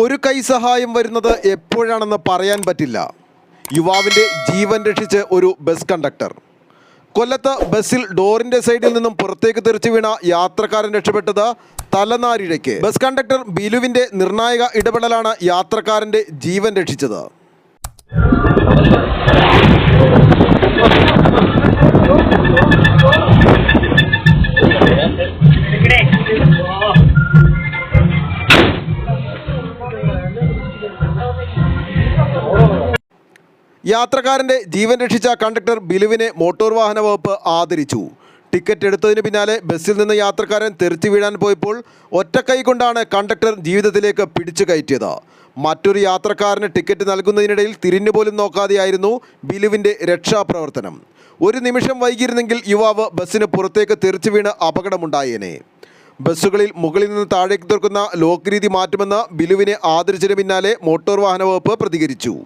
ഒരു കൈ സഹായം വരുന്നത് എപ്പോഴാണെന്ന് പറയാൻ പറ്റില്ല. യുവാവിന്റെ ജീവൻ രക്ഷിച്ച് ഒരു ബസ് കണ്ടക്ടർ കൊല്ലത്ത് ബസ്സിൽ ഡോറിന്റെ സൈഡിൽ നിന്നും പുറത്തേക്ക് തെറിച്ചു വീണ യാത്രക്കാരൻ രക്ഷപ്പെട്ടത് തലനാരിഴയ്ക്ക്. ബസ് കണ്ടക്ടർ ബിലുവിന്റെ നിർണായക ഇടപെടലാണ് യാത്രക്കാരന്റെ ജീവൻ രക്ഷിച്ചത്. യാത്രക്കാരന്റെ ജീവൻ രക്ഷിച്ച കണ്ടക്ടർ ബിലുവിനെ മോട്ടോർ വാഹന വകുപ്പ് ആദരിച്ചു. ടിക്കറ്റ് എടുത്തതിന് പിന്നാലെ ബസ്സിൽ നിന്ന് യാത്രക്കാരൻ തെറിച്ചു വീഴാൻ പോയപ്പോൾ ഒറ്റക്കൈ കൊണ്ടാണ് കണ്ടക്ടർ ജീവിതത്തിലേക്ക് പിടിച്ചു കയറ്റിയത്. മറ്റൊരു യാത്രക്കാരന് ടിക്കറ്റ് നൽകുന്നതിനിടയിൽ തിരിഞ്ഞു പോലും നോക്കാതെയായിരുന്നു ബിലുവിന്റെ രക്ഷാപ്രവർത്തനം. ഒരു നിമിഷം വൈകിയിരുന്നെങ്കിൽ യുവാവ് ബസ്സിന് പുറത്തേക്ക് തെറിച്ചു വീണ് അപകടമുണ്ടായേനെ. ബസ്സുകളിൽ മുകളിൽ നിന്ന് താഴേക്ക് തീർക്കുന്ന ലോക്ക് രീതി മാറ്റുമെന്ന് ബിലുവിനെ ആദരിച്ചതിന് പിന്നാലെ മോട്ടോർ വാഹന വകുപ്പ് പ്രതികരിച്ചു.